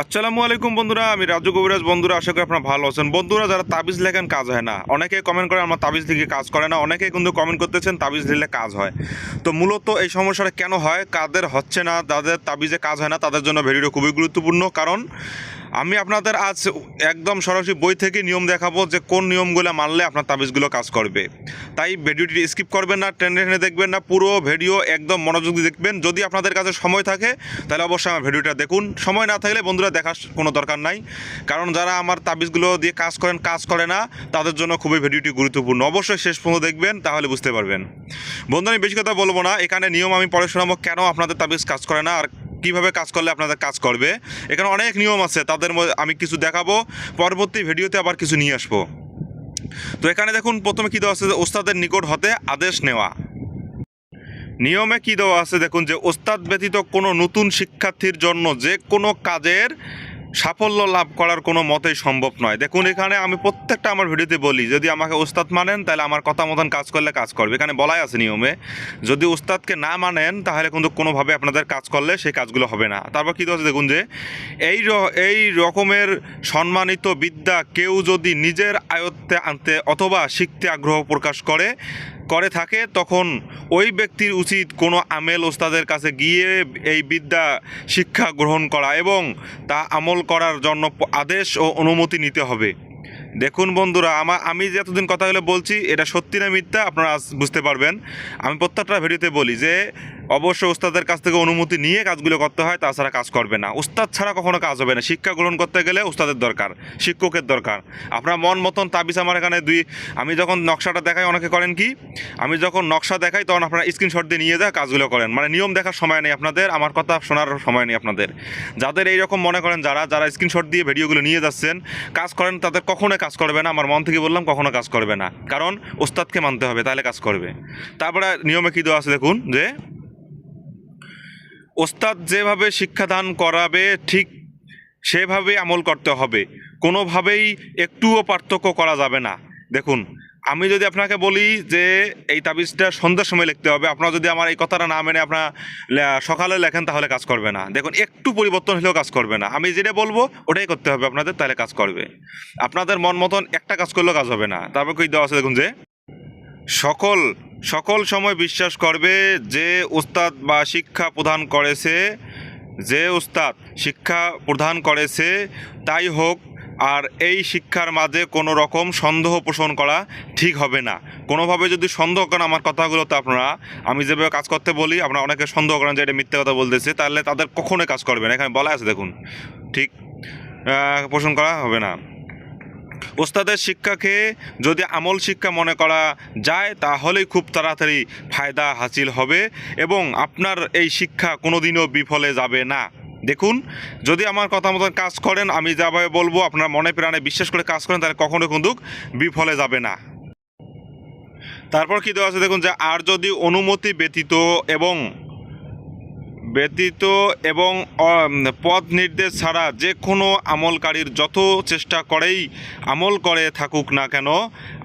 আসসালামু আলাইকুম বন্ধুরা, আমি রাজু কবিরাজ। বন্ধুরা, আশা করি আপনারা ভালো আছেন। বন্ধুরা, যারা তাবিজ লেখেন, কাজ হয় না। অনেকে কমেন্ট করে, আমার তাবিজ লিখে কাজ করে না। অনেকে কিন্তু কমেন্ট করতেছেন, তাবিজ লিখলে কাজ হয়। তো মূলত এই সমস্যাটা কেন হয়? কাদের হচ্ছে না? যাদের তাবিজে কাজ হয় না? তাদের জন্য ভিডিওটা খুবই গুরুত্বপূর্ণ। কারণ আমি আপনাদের আজ একদম সরাসরি বই থেকে নিয়ম দেখাবো যে কোন নিয়মগুলো মানলে আপনার তাবিজগুলো কাজ করবে। তাই ভিডিওটি স্কিপ করবেন না ট্রেনে টেনে দেখবেন না, পুরো ভিডিও একদম মনোযোগ দিয়ে দেখবেন। যদি আপনাদের কাছে সময় থাকে, তাহলে অবশ্যই আমার ভিডিওটা দেখুন। সময় না থাকলে বন্ধুরা দেখার কোনো দরকার নাই, কারণ যারা আমার তাবিজগুলো দিয়ে কাজ করেন, কাজ করে না, তাদের জন্য খুবই ভিডিওটি গুরুত্বপূর্ণ। অবশ্যই শেষ পর্যন্ত দেখবেন, তাহলে বুঝতে পারবেন। বন্ধু আমি বেশি কথা বলব না। এখানে নিয়ম আমি পরে শোনাবো কেন আপনাদের তাবিজ কাজ করে না, আর কীভাবে কাজ করলে আপনাদের কাজ করবে। এখানে অনেক নিয়ম আছে, তাদের আমি কিছু দেখাবো। পরবর্তী ভিডিওতে আবার কিছু নিয়ে আসব। তো এখানে দেখুন, প্রথমে কী দেওয়া আছে ওস্তাদের নিকট হতে আদেশ নেওয়া। নিয়মে কী দেওয়া আছে, দেখুন যে ওস্তাদ ব্যতীত কোনো নতুন শিক্ষার্থীর জন্য যে কোনো কাজের সাফল্য লাভ করার কোনো মতেই সম্ভব নয়। দেখুন, এখানে আমি প্রত্যেকটা আমার ভিডিওতে বলি, যদি আমাকে ওস্তাদ মানেন, তাহলে আমার কথা মতন কাজ করলে কাজ করবে। এখানে বলাই আছে নিয়মে, যদি ওস্তাদকে না মানেন, তাহলে কিন্তু কোনোভাবে আপনাদের কাজ করলে সেই কাজগুলো হবে না। তারপর কী হচ্ছে দেখুন যে, এই এই রকমের সম্মানিত বিদ্যা কেউ যদি নিজের আয়ত্তে আনতে অথবা শিখতে আগ্রহ প্রকাশ করে করে থাকে, তখন ওই ব্যক্তির উচিত কোনো আমেল ওস্তাদের কাছে গিয়ে এই বিদ্যা শিক্ষা গ্রহণ করা এবং তা আমল করার জন্য আদেশ ও অনুমতি নিতে হবে। দেখুন বন্ধুরা আমার আমি যে এতদিন কথাগুলো বলছি, এটা সত্যি না মিথ্যা, আপনারা বুঝতে পারবেন। আমি প্রত্যেকটা ভিডিওতে বলি যে অবশ্যই ওস্তাদের কাছ থেকে অনুমতি নিয়ে কাজগুলো করতে হয়, তাছাড়া কাজ করবে না। ওস্তাদ ছাড়া কখনো কাজ হবে না। শিক্ষা গ্রহণ করতে গেলে ওস্তাদের দরকার, শিক্ষকের দরকার। আপনার মন মতন তাবিজ আমার এখানে দুই, আমি যখন নকশাটা দেখাই, অনেকে করেন কি, আমি যখন নকশা দেখাই, তখন আপনারা স্ক্রিনশট দিয়ে নিয়ে যায় কাজগুলো করেন। মানে নিয়ম দেখার সময় নেই আপনাদের, আমার কথা শোনার সময় নেই আপনাদের। যাদের এই রকম মনে করেন, যারা যারা স্ক্রিনশট দিয়ে ভিডিওগুলো নিয়ে যাচ্ছেন, কাজ করেন, তাদের কখনোই কাজ করবে না। আমার মন থেকে বললাম, কখনো কাজ করবে না। কারণ ওস্তাদকে মানতে হবে, তাহলে কাজ করবে। তারপরে নিয়মে কী দেওয়া আছে দেখুন, যে ওস্তাদ যেভাবে শিক্ষাদান করাবে, ঠিক সেভাবে আমল করতে হবে। কোনোভাবেই একটুও পার্থক্য করা যাবে না। দেখুন, আমি যদি আপনাকে বলি যে এই তাবিজটা সন্ধ্যার সময় লিখতে হবে, আপনারা যদি আমার এই কথাটা না মেনে আপনার সকালে লেখেন, তাহলে কাজ করবে না। দেখুন, একটু পরিবর্তন হলেও কাজ করবে না। আমি যেটা বলব, ওটাই করতে হবে আপনাদের, তাহলে কাজ করবে। আপনাদের মন মতন একটা কাজ করলেও কাজ হবে না। তারপর কি দেওয়া আছে দেখুন যে, সকল সকল সময় বিশ্বাস করবে যে উস্তাদ বা শিক্ষা প্রদান করেছে, যে উস্তাদ শিক্ষা প্রদান করেছে, তাই হোক, আর এই শিক্ষার মাঝে কোনো রকম সন্দেহ পোষণ করা ঠিক হবে না। কোনোভাবে যদি সন্দেহ করেন আমার কথাগুলোতে আপনারা, আমি যেভাবে কাজ করতে বলি, আপনারা অনেকে সন্দেহ করেন যে এটা মিথ্যে কথা বলতেছে, তাহলে তাদের কখনোই কাজ করবে না। এখানে বলা আছে, দেখুন, ঠিক পোষণ করা হবে না। ওস্তাদের শিক্ষাকে যদি আমল শিক্ষা মনে করা যায়, তাহলেই খুব তাড়াতাড়ি ফায়দা হাসিল হবে এবং আপনার এই শিক্ষা কোনোদিনও বিফলে যাবে না। দেখুন, যদি আমার কথা মতন কাজ করেন, আমি যাভাবে বলব, আপনার মনে প্রাণে বিশ্বাস করে কাজ করেন, তাহলে কখনো কিন্তু বিফলে যাবে না। তারপর কি দেওয়া আছে? দেখুন যে, আর যদি অনুমতি ব্যতীত এবং ব্যতীত এবং পথ নির্দেশ ছাড়া যে কোনো আমলকারীর যত চেষ্টা করেই আমল করে থাকুক না কেন,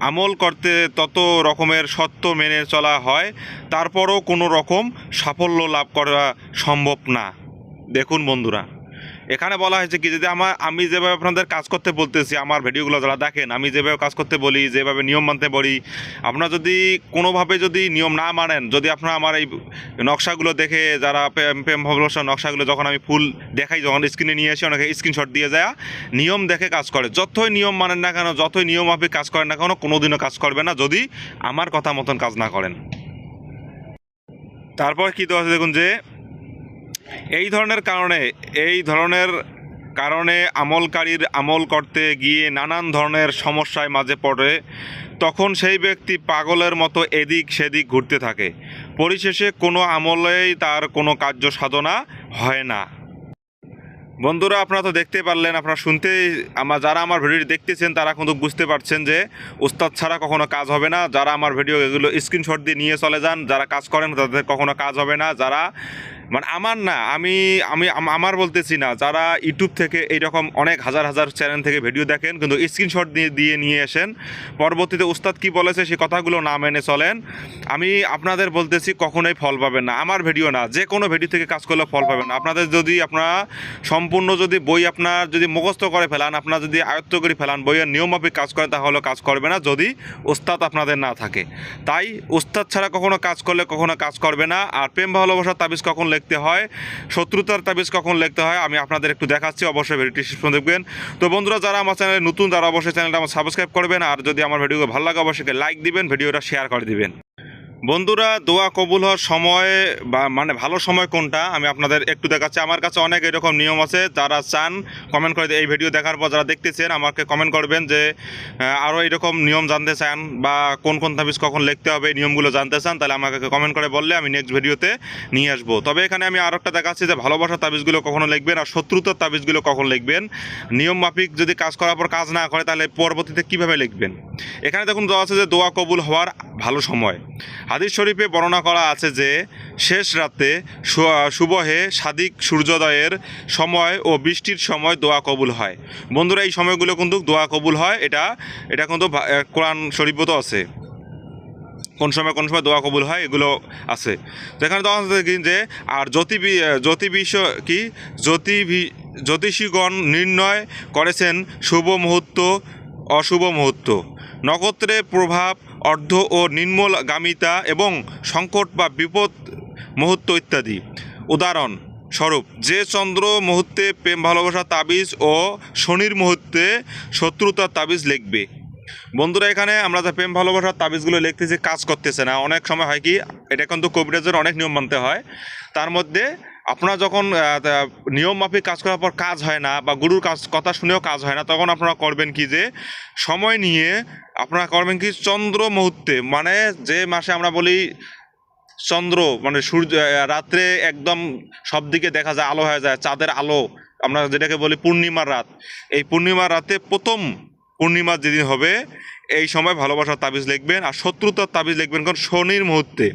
আমল করতে তত রকমের সত্য মেনে চলা হয়, তারপরও কোনো রকম সাফল্য লাভ করা সম্ভব না। দেখুন বন্ধুরা। এখানে বলা হয়েছে কি, যদি আমার আমি যেভাবে আপনাদের কাজ করতে বলতেছি, আমার ভিডিওগুলো যারা দেখেন, আমি যেভাবে কাজ করতে বলি, যেভাবে নিয়ম মানতে বলি, আপনারা যদি কোনোভাবে যদি নিয়ম না মানেন, যদি আপনারা আমার এই নকশাগুলো দেখে যারা প্রেম প্রেম নকশাগুলো যখন আমি ফুল দেখাই, যখন স্ক্রিনে নিয়ে এসে অনেকে স্ক্রিনশট দিয়ে যায়, নিয়ম দেখে কাজ করে। যতই নিয়ম মানেন না কেন, যতই নিয়ম মাফিক কাজ করেন না কেন, কোনোদিনও কাজ করবে না যদি আমার কথা মতন কাজ না করেন। তারপর কী দেওয়া দেখুন যে এই ধরনের কারণে, এই ধরনের কারণে আমলকারীর আমল করতে গিয়ে নানান ধরনের সমস্যায় মাঝে পড়ে, তখন সেই ব্যক্তি পাগলের মতো এদিক সেদিক ঘুরতে থাকে। পরিশেষে কোনো আমলেই তার কোনো কার্য সাধনা হয় না। বন্ধুরা, আপনারা তো দেখতে পারলেন, আপনারা শুনতে আমার যারা আমার ভিডিওটি দেখতেছেন, তারা কিন্তু বুঝতে পারছেন যে উস্তাদ ছাড়া কখনো কাজ হবে না। যারা আমার ভিডিও এগুলো স্ক্রিনশট দিয়ে নিয়ে চলে যান, যারা কাজ করেন, তাদের কখনো কাজ হবে না। যারা মানে আমার না, আমি আমি আমার বলতেছি না, যারা ইউটিউব থেকে এইরকম অনেক হাজার হাজার চ্যানেল থেকে ভিডিও দেখেন, কিন্তু স্ক্রিনশট দিয়ে দিয়ে নিয়ে আসেন, পরবর্তীতে উস্তাদ কি বলেছে সেই কথাগুলো না মেনে চলেন। আমি আপনাদের বলতেছি, কখনোই ফল পাবেন না। আমার ভিডিও না, যে কোনো ভিডিও থেকে কাজ করলে ফল পাবেন আপনাদের যদি আপনারা সম্পূর্ণ যদি বই আপনার যদি মুখস্থ করে ফেলান, আপনার যদি আয়ত্ত করে ফেলান, বইয়ের নিয়মমাফিক কাজ করেন তাহলে কাজ করবে না, যদি উস্তাদ আপনাদের না থাকে। তাই উস্তাদ ছাড়া কখনো কাজ করলে কখনো কাজ করবে না, আর প্রেম ভালোবাসার তাবিজ কখন লিখতে হয়। শত্রুতার তাবিজ কখন লিখতে হয়, আমি আপনাদের একটু দেখাচ্ছি। অবশ্যই ভিডিওটি শেষ পর্যন্ত দেখবেন। তো বন্ধুরা, যারা আমার চ্যানেলে নতুন, তারা অবশ্যই চ্যানেলটা আমার সাবস্ক্রাইব করবেন। আর যদি আমার ভিডিও ভালো লাগে, অবশ্যই লাইক দিবেন, ভিডিওটা শেয়ার করে দিবেন। বন্ধুরা, দোয়া কবুল হওয়ার সময় বা মানে ভালো সময় কোনটা? আমি আপনাদের একটু দেখাচ্ছি। আমার কাছে অনেক এরকম নিয়ম আছে। যারা চান কমেন্ট করে এই ভিডিও দেখার পর যারা দেখতেছেন, আমাকে কমেন্ট করবেন যে আরও এরকম নিয়ম জানতে চান বা কোন কোন তাবিজ কখন লিখতে হবে, এই নিয়মগুলো জানতে চান, তাহলে আমাকে কমেন্ট করে বললে আমি নেক্সট ভিডিওতে নিয়ে আসব। তবে এখানে আমি আরও একটা দেখাচ্ছি যে, ভালোবাসার তাবিজগুলো কখনো লিখবেন আর শত্রুতার তাবিজগুলো কখন লিখবেন? নিয়ম মাফিক যদি কাজ করার পর কাজ না করে, তাহলে পরবর্তীতে কীভাবে লিখবেন? এখানে দেখুন দেওয়া আছে যে, দোয়া কবুল হওয়ার ভালো সময়। হাদিস শরীফে বর্ণনা করা আছে যে, শেষ রাতে শুভহে সাদিক সূর্যোদয়ের সময় ও বৃষ্টির সময় দোয়া কবুল হয়। বন্ধুরা, এই সময়গুলো কিন্তু দোয়া কবুল হয়। এটা এটা কিন্তু কোরআন শরীফও তো আছে। কোন সময় কোন সময় দোয়া কবুল হয়, এগুলো আছে। তো এখানে কি যে, আর জ্যোতি জ্যোতি জ্যোতিবিষ কি? জ্যোতি জ্যোতিষীগণ নির্ণয় করেছেন শুভ মুহূর্ত, অশুভ মুহূর্ত। নক্ষত্রের প্রভাব অর্ধ ও নির্মলগামিতা এবং সংকট বা বিপদ, মুহূর্ত ইত্যাদি। উদাহরণ স্বরূপ, যে চন্দ্র মুহূর্তে প্রেম, ভালোবাসা, তাবিজ ও শনির মুহূর্তে শত্রুতার তাবিজ লিখবে। বন্ধুরা, এখানে আমরা যে প্রেম ভালোবাসার তাবিজগুলো লিখতেছি, কাজ করতেছে না। অনেক সময় হয় কি, এটা কিন্তু কবিরাজের অনেক নিয়ম মানতে হয়। তার মধ্যে আপনারা যখন নিয়ম মাফিক কাজ করার পর কাজ হয় না বা গুরুর কাজ, কথা শুনেও কাজ হয় না, তখন আপনারা করবেন কি যে, সময় নিয়ে আপনারা করবেন কি চন্দ্র মুহূর্তে মানে যে মাসে আমরা বলি চন্দ্র মানে সূর্য রাত্রে একদম সব দিকে দেখা যায়, আলো হয়ে যায়, চাঁদের আলো, আমরা যেটাকে বলি পূর্ণিমার রাত। এই পূর্ণিমার রাতে প্রথম পূর্ণিমার যেদিন হবে, এই সময় ভালোবাসার তাবিজ লিখবেন আর শত্রুতার তাবিজ লিখবেন কারণ শনির মুহূর্তে।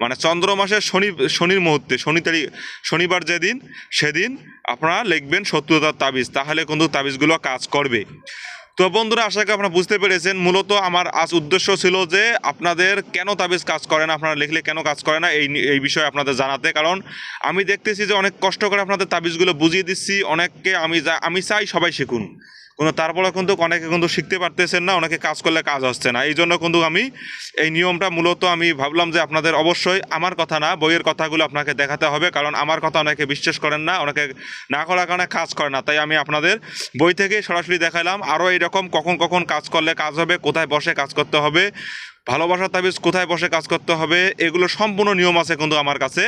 মানে চন্দ্র মাসের শনি, শনির মুহূর্তে, শনি তারিখ, শনিবার যেদিন, সেদিন আপনারা লিখবেন শত্রুতার তাবিজ, তাহলে কিন্তু তাবিজগুলো কাজ করবে। তো বন্ধুরা, আশা করি আপনারা বুঝতে পেরেছেন, মূলত আমার আজ উদ্দেশ্য ছিল যে আপনাদের কেন তাবিজ কাজ করে না, আপনারা লিখলে কেন কাজ করে না, এই এই বিষয়ে আপনাদের জানাতে, কারণ আমি দেখতেছি যে অনেক কষ্ট করে আপনাদের তাবিজগুলো বুঝিয়ে দিচ্ছি, অনেককে আমি যা- আমি চাই সবাই শিখুন। কিন্তু তারপরে কিন্তু অনেকে কিন্তু শিখতে পারতেছেন না, অনেকে কাজ করলে কাজ হচ্ছে না। এই জন্য কিন্তু আমি এই নিয়মটা মূলত আমি ভাবলাম যে আপনাদের অবশ্যই আমার কথা না, বইয়ের কথাগুলো আপনাকে দেখাতে হবে, কারণ আমার কথা অনেকে বিশ্বাস করেন না, অনেকে না করার কারণে কাজ করে না। তাই আমি আপনাদের বই থেকে সরাসরি দেখালাম, আরও এইরকম কখন কখন কাজ করলে কাজ হবে, কোথায় বসে কাজ করতে হবে ভালোবাসার তাবিজ কোথায় বসে কাজ করতে হবে, এগুলো সম্পূর্ণ নিয়ম আছে কিন্তু আমার কাছে।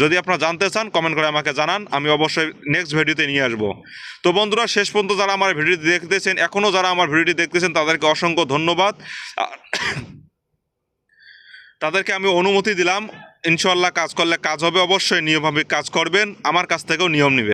যদি আপনারা জানতে চান কমেন্ট করে আমাকে জানান, আমি অবশ্যই নেক্সট ভিডিওতে নিয়ে আসব। তো বন্ধুরা, শেষ পর্যন্ত যারা আমার ভিডিওটি দেখতেছেন এখনও যারা আমার ভিডিওটি দেখতেছেন, তাদেরকে অসংখ্য ধন্যবাদ। তাদেরকে আমি অনুমতি দিলাম ইনশাল্লাহ কাজ করলে কাজ হবে, অবশ্যই নিয়মভাবে কাজ করবেন, আমার কাছ থেকেও নিয়ম নেবেন।